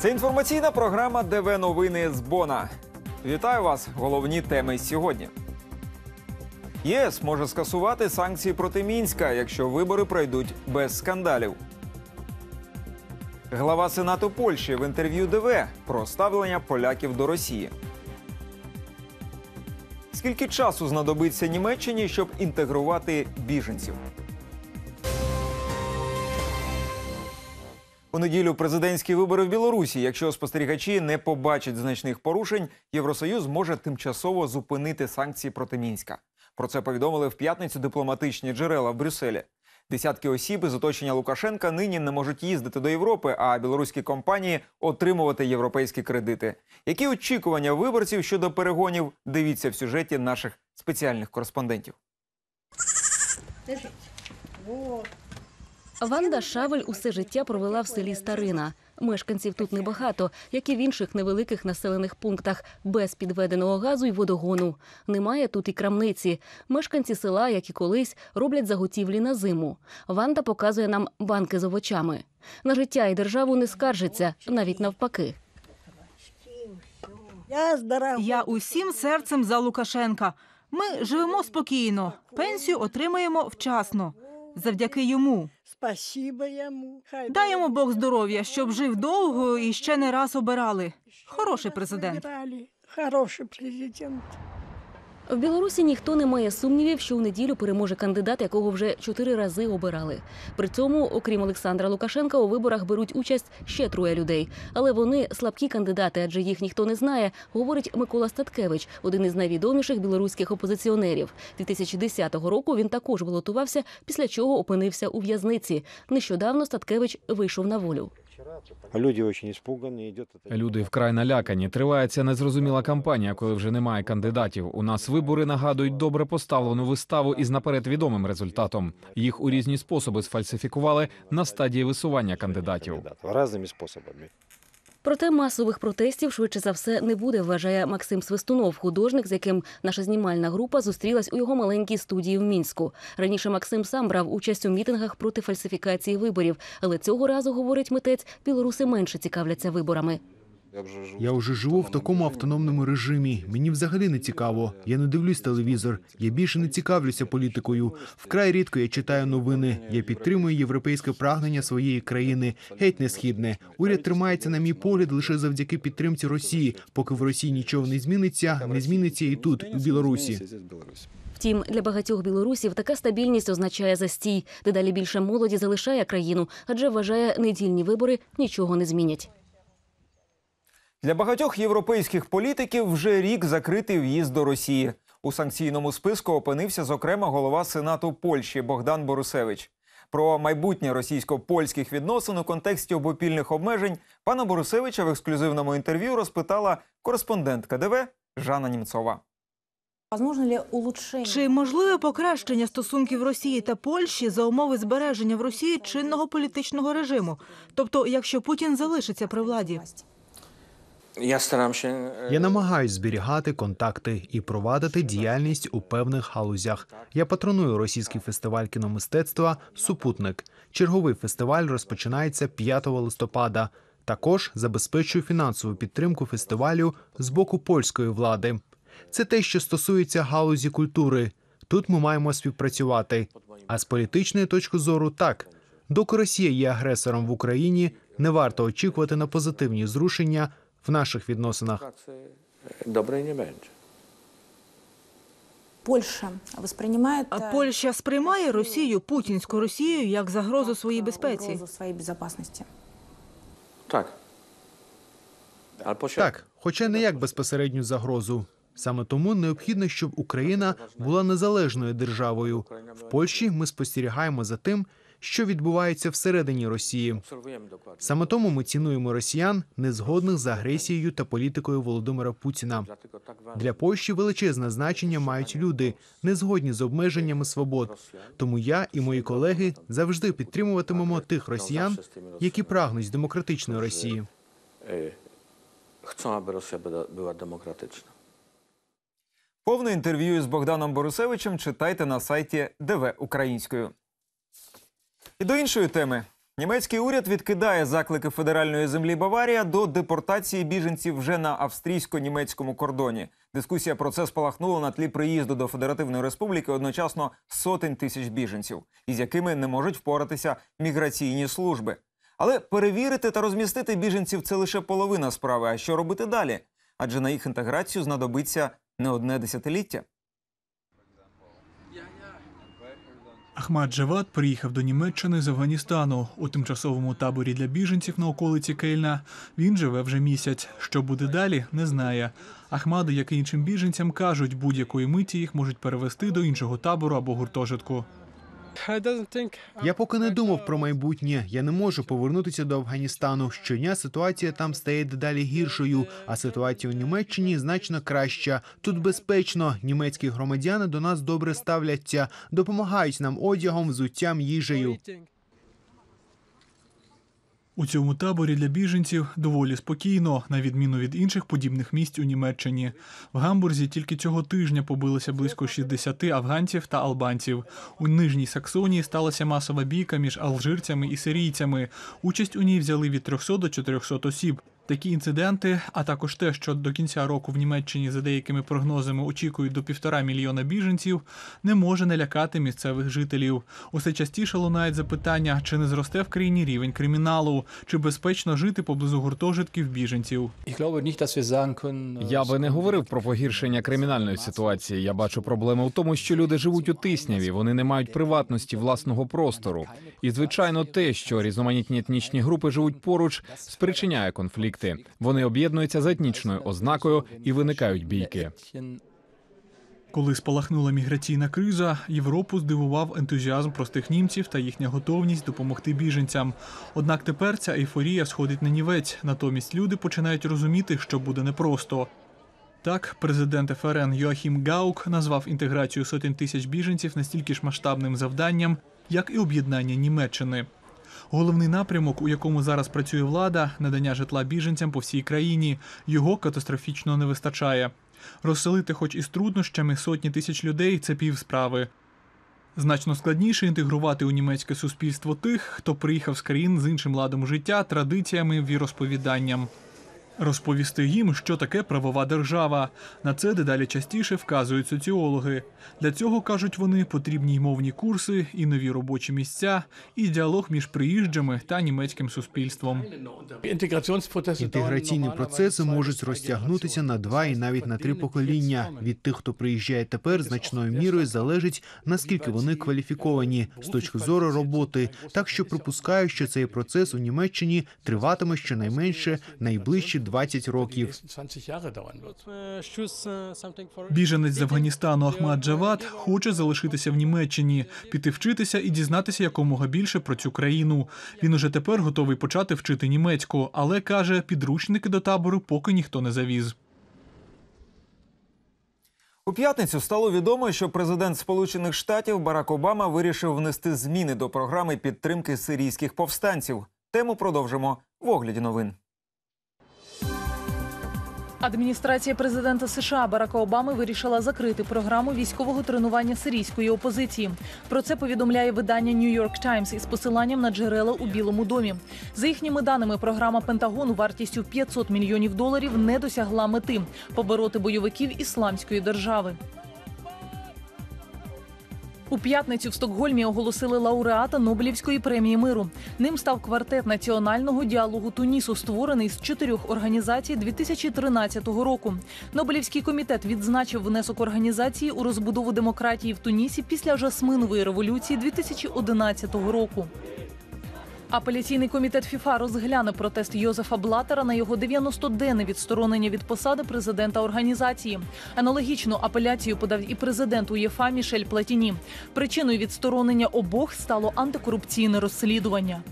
Це інформаційна програма ДВ Новини з Бона. Вітаю вас! Головні теми сьогодні. ЄС може скасувати санкції проти мінська, якщо вибори пройдуть без скандалів. Глава Сенату Польщі в інтерв'ю ДВ про ставлення поляків до Росії. Скільки часу знадобиться Німеччині, щоб інтегрувати біженців? У неділю президентські вибори в Білорусі. Якщо спостерігачі не побачать значних порушень, Євросоюз може тимчасово зупинити санкції проти мінська. Про це повідомили в п'ятницю дипломатичні джерела в Брюсселі. Десятки осіб із оточення Лукашенка нині не можуть їздити до Європи, а білоруські компанії отримувати європейські кредити. Які очікування виборців щодо перегонів? Дивіться в сюжеті наших спеціальних кореспондентів. Ванда Шавель усе життя провела в селі Старина. Мешканців тут небагато, як і в інших невеликих населених пунктах, без підведеного газу й водогону. Немає тут і крамниці. Мешканці села, як і колись, роблять заготівлі на зиму. Ванда показує нам банки з овочами. На життя і державу не скаржиться, навіть навпаки. Я усім серцем за Лукашенка. Ми живемо спокійно, пенсію отримаємо вчасно. Завдяки йому. Спасибо йому. Хай Дай йому Бог здоров'я, щоб жив довго і ще не раз обирали. Хороший президент. Хороший президент. В Білорусі ніхто не має сумнівів, що у неділю переможе кандидат, якого вже чотири рази обирали. При цьому, окрім Олександра Лукашенка, у виборах беруть участь ще троє людей. Але вони слабкі кандидати, адже їх ніхто не знає, говорить Микола Статкевич, один із найвідоміших білоруських опозиціонерів. 2010 року він також балотувався, після чого опинився у в'язниці. Нещодавно Статкевич вийшов на волю. Люди очень испуганы, идет это... Люди вкрай налякані. Триває ця незрозуміла кампанія, коли вже немає кандидатів. У нас вибори нагадують добре поставлену виставу із наперед відомим результатом. Їх у різні способи сфальсифікували на стадії висування кандидатів. кандидатов разными способами. Проте масових протестів швидше за все не буде, вважає Максим Свистунов, художник, з яким наша знімальна група зустрілась у його маленькій студії в мінську. Раніше Максим сам брав участь у мітингах проти фальсифікації виборів, але цього разу, говорить митець, білоруси менше цікавляться виборами. Я вже живу Я вже живу в такому автономному режимі. Мені взагалі не цікаво. Я не дивлюсь телевізор. Я більше не цікавлюся політикою. Вкрай рідко я читаю новини. Я підтримую європейське прагнення своєї країни. Геть не східне. Уряд тримається, на мій погляд, лише завдяки підтримці Росії. Поки в Росії нічого не зміниться, не зміниться і тут, у Білорусі. Втім, для багатьох білорусів така стабільність означає застій. Дедалі більше молоді залишає країну, адже вважає, недільні вибори нічого не змінять. Для багатьох європейських політиків вже рік закритий в'їзд до Росії. У санкційному списку опинився, зокрема, голова Сенату Польщі Богдан Борусевич. Про майбутнє російсько-польських відносин у контексті обопільних обмежень пана Борусевича в ексклюзивному інтерв'ю розпитала кореспондентка ДВ Жанна Німцова. Чи можливе покращення стосунків Росії та Польщі за умови збереження в Росії чинного політичного режиму? Тобто, якщо Путін залишиться при владі? Я старам e, Я намагаюсь зберігати контакти і провадити діяльність у певних галузях. Я патроную російський фестиваль кіномистецтва Супутник. Черговий фестиваль розпочинається 5 листопада. Також забезпечую фінансову підтримку фестивалю з боку польської влади. Це те, що стосується галузі культури. Тут ми маємо співпрацювати. А з політичної точки зору, так доки Росія є агресором в Україні, не варто очікувати на позитивні зрушення в наших відносинах. E, dobrej nie będzie. Польша А э, Польща сприймає Росію, путінську Росію, як загрозу своїй безпеці. Ale. Так, хоча не як безпосередню загрозу. Саме тому необхідно, щоб Україна була незалежною державою. В Польщі ми спостерігаємо за тим, що відбувається всередині Росії. Саме тому ми цінуємо росіян, незгодних з агресією та політикою Володимира Путіна. Для Польщі величезне значення мають люди, не згодні з обмеженнями свобод. Тому я і мої колеги завжди підтримуватимемо тих росіян, які прагнуть демократичної Росії. chcą, aby Rosja była, była demokratyczna. Повне інтерв'ю з Богданом Борусевичем читайте на сайті ДВ Українською. І до іншої теми. Німецький уряд відкидає заклики федеральної землі Баварія до депортації біженців вже на австрійсько-німецькому кордоні. Дискусія про це спалахнула на тлі приїзду до Федеративної Республіки одночасно сотень тисяч біженців, із якими не можуть впоратися міграційні служби. Але перевірити та розмістити біженців це лише половина справи. А що робити далі? Адже на їх інтеграцію знадобиться не одне десятиліття. Ахмад Джавад приїхав до Німеччини з Афганістану у тимчасовому таборі для біженців на околиці Кельна. Він живе вже місяць. Що буде далі, не знає. Ахмаду, як і іншим біженцям, кажуть, будь-якої миті їх можуть перевести до іншого табору або гуртожитку. Я поки не думав про майбутнє. Я не можу повернутися до Афганістану. Щодня ситуація там стає дедалі гіршою, а ситуація у Німеччині значно краща. Тут безпечно. Німецькі громадяни до нас добре ставляться, допомагають нам одягом, взуттям, їжею. У цьому таборі для біженців доволі спокійно, на відміну від інших подібних місць у Німеччині. В Гамбурзі тільки цього тижня побилося близько 60 афганців та албанців. У Нижній Саксонії сталася масова бійка між алжирцями і сирійцями. Участь у ній взяли від 300 до 400 осіб. Такі інциденти, а також те, що до кінця року в Німеччині за деякими прогнозами очікують до півтора мільйона біженців, не може не лякати місцевих жителів. Усе частіше лунають запитання, чи не зросте в країні рівень криміналу, чи безпечно жити поблизу гуртожитків біженців. Я би не говорив про погіршення кримінальної ситуації. Я бачу проблему в тому, що люди живуть у тисняві, вони не мають приватності власного простору. І звичайно, те, що різноманітні етнічні групи живуть поруч, спричиняє конфлікти. Вони об'єднуються за етнічною ознакою і виникають бійки. Коли спалахнула міграційна криза, Європу здивував ентузіазм простих німців та їхня готовність допомогти біженцям. Однак тепер ця ейфорія сходить на нівець. Натомість люди починають розуміти, що буде непросто. Так, президент ФРН Йоахім Гаук назвав інтеграцію сотень тисяч біженців настільки ж масштабним завданням, як і об'єднання Німеччини. Головний напрямок, у якому зараз працює влада, надання житла біженцям по всій країні. Його катастрофічно не вистачає. Розселити, хоч і з труднощами, сотні тисяч людей це пів справи. Значно складніше інтегрувати у німецьке суспільство тих, хто приїхав з країн з іншим ладом життя, традиціями, віросповіданням. Розповісти їм, що таке правова держава. На це дедалі частіше вказують соціологи. Для цього кажуть вони потрібні й мовні курси, і нові робочі місця, і діалог між приїжджими та німецьким суспільством. Інтеграційні процеси можуть розтягнутися на два і навіть на три покоління. Від тих, хто приїжджає тепер, значною мірою залежить наскільки вони кваліфіковані з точки зору роботи. Так що припускаю, що цей процес у Німеччині триватиме щонайменше найближчі 20 років. Біженець з Афганістану Ахмад Джавад хоче залишитися в Німеччині, піти вчитися і дізнатися якомога більше про цю країну. Він уже тепер готовий почати вчити німецьку, але каже, підручники до табору поки ніхто не завіз. У п'ятницю стало відомо, що президент Сполучених Штатів Барак Обама вирішив внести зміни до програми підтримки сирійських повстанців. Тему продовжимо в огляді новин. Адміністрація президента США Барака Обами вирішила закрити програму військового тренування сирійської опозиції. Про це повідомляє видання New York Times із посиланням на джерела у Білому домі. За їхніми даними, програма Пентагону вартістю 500 мільйонів доларів не досягла мети побороти бойовиків ісламської держави. У п'ятницю в Стокгольмі оголосили лауреата Нобелівської премії миру. Ним став квартет національного діалогу Тунісу, створений з чотирьох організацій 2013 року. Нобелівський комітет відзначив внесок організації у розбудову демократії в Тунісі після жасминової революції 2011 року. Апеляційний комітет ФІФА розгляне протест Йозефа Блатера на його 90-денне відсторонення від посади президента організації. Аналогічну апеляцію подав і президент УЄФА Мішель Платіні. Причиною відсторонення обох стало антикорупційне розслідування.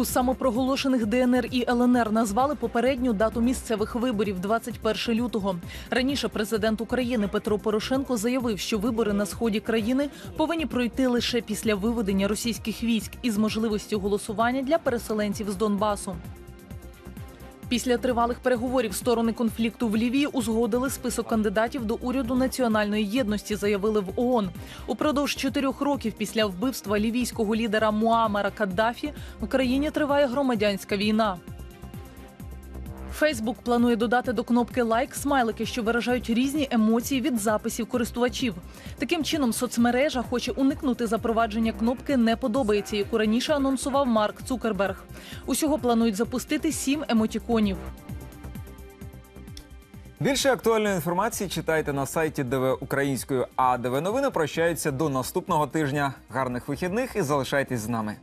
У самопроголошених ДНР і ЛНР назвали попередню дату місцевих виборів 21 лютого. Раніше президент України Петро Порошенко заявив, що вибори на сході країни повинні пройти лише після виведення російських військ із можливістю голосування для переселенців з Донбасу. Після тривалих переговорів сторони конфлікту в Лівії узгодили список кандидатів до уряду національної єдності, заявили в ООН. Упродовж чотирьох років після вбивства лівійського лідера Муамара Каддафі в країні триває громадянська війна. Фейсбук планує додати до кнопки лайк смайлики, що виражають різні емоції від записів користувачів. Таким чином, соцмережа хоче уникнути запровадження кнопки не подобається, яку раніше анонсував Марк Цукерберг. Усього планують запустити сім емотіконів. Більше актуальної інформації читайте на сайті ДВ Українською. А ДВ новини прощаються до наступного тижня. Гарних вихідних і залишайтесь з нами.